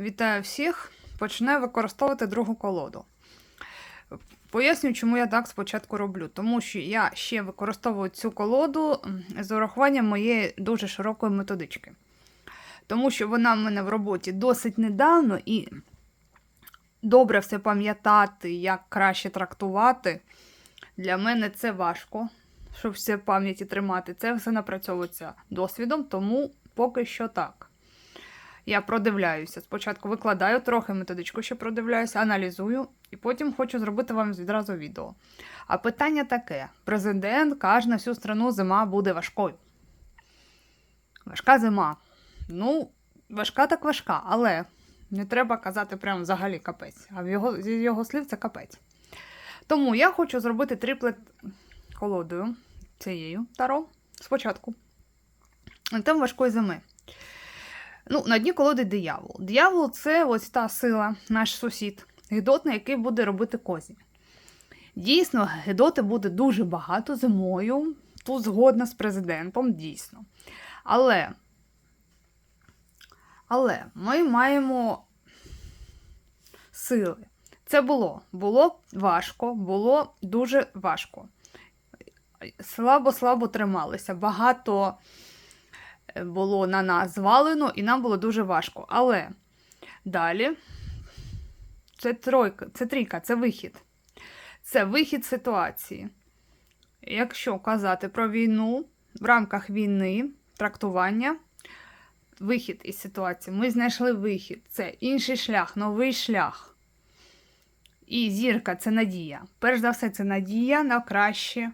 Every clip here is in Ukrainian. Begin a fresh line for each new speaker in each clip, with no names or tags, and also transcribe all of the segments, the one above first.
Вітаю всіх! Починаю використовувати другу колоду. Поясню, чому я так спочатку роблю. Тому що я ще використовую цю колоду з урахуванням моєї дуже широкої методички. Тому що вона в мене в роботі досить недавно і добре все пам'ятати, як краще трактувати. Для мене це важко, щоб все в пам'яті тримати. Це все напрацьовується досвідом, тому поки що так. Я продивляюся. Спочатку викладаю трохи методичку, ще продивляюся, аналізую, і потім хочу зробити вам відразу відео. А питання таке: президент каже, на всю страну зима буде важкою. Важка зима. Ну, важка так важка, але не треба казати прямо взагалі капець. А в його, зі його слів це капець. Тому я хочу зробити триплет колодою цією таро спочатку. Тем важкої зими. Ну, на дні колоди диявол. Диявол це ось та сила, наш сусід, гидотний, який буде робити козі. Дійсно, гидоти буде дуже багато зимою. Тут згодна з президентом, дійсно. Але, але ми маємо сили. Це було. Було важко, було дуже важко. Слабо-слабо трималися. Багато було на нас звалено, і нам було дуже важко. Але далі це тройка, це трійка, це вихід. Це вихід ситуації. Якщо казати про війну в рамках війни, трактування, вихід із ситуації, ми знайшли вихід. Це інший шлях, новий шлях. І зірка це надія. Перш за все, це надія на краще.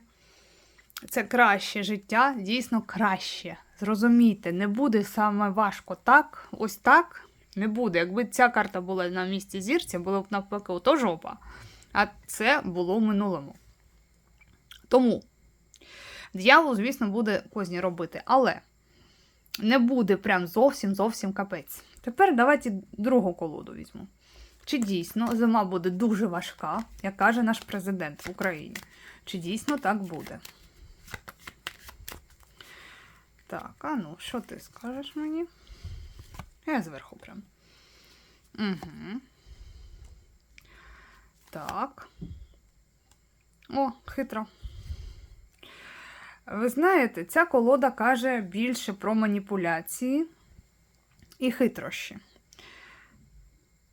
Це краще життя, дійсно краще. Зрозумійте, не буде саме важко так, ось так не буде. Якби ця карта була на місці зірці, було б навпаки ото жопа. А це було в минулому. Тому дьявол, звісно, буде козні робити, але не буде прям зовсім зовсім капець. Тепер давайте другу колоду візьму. Чи дійсно зима буде дуже важка, як каже наш президент в Україні? Чи дійсно так буде? Так, а ну, що ти скажеш мені? Я зверху прям. Угу. Так. О, хитро. Ви знаєте, ця колода каже більше про маніпуляції і хитрощі.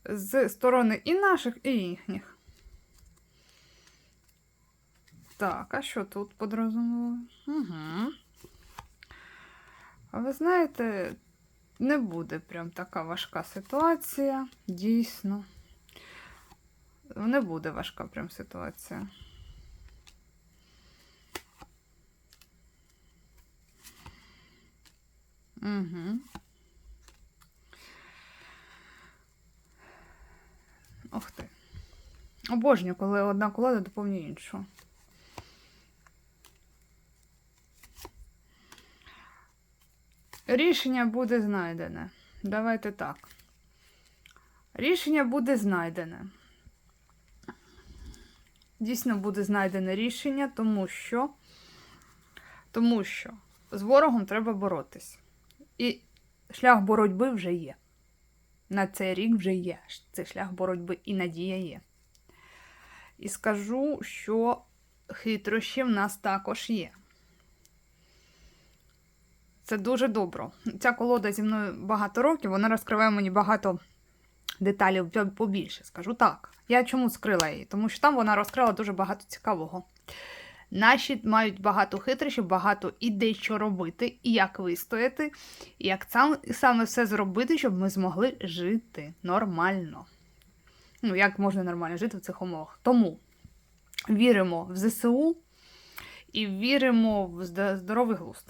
З сторони і наших, і їхніх. Так, а що тут подрозуміло? Угу. А ви знаєте, не буде прям така важка ситуація, дійсно. Не буде важка прям ситуація. Угу. Ох ти. Обожнюю, коли одна колода доповнює іншу. Рішення буде знайдене. Давайте так. Рішення буде знайдене. Дійсно буде знайдене рішення, тому що, тому що з ворогом треба боротись. І шлях боротьби вже є. На цей рік вже є. Цей шлях боротьби і надія є. І скажу, що хитрощі в нас також є. Це дуже добре. Ця колода зі мною багато років, вона розкриває мені багато деталів побільше. Скажу так. Я чому скрила її? Тому що там вона розкрила дуже багато цікавого. Наші мають багато хитрощів, багато ідей, що робити, і як вистояти, і як сам, саме все зробити, щоб ми змогли жити нормально. Ну, як можна нормально жити в цих умовах? Тому віримо в ЗСУ і віримо в здоровий глузд.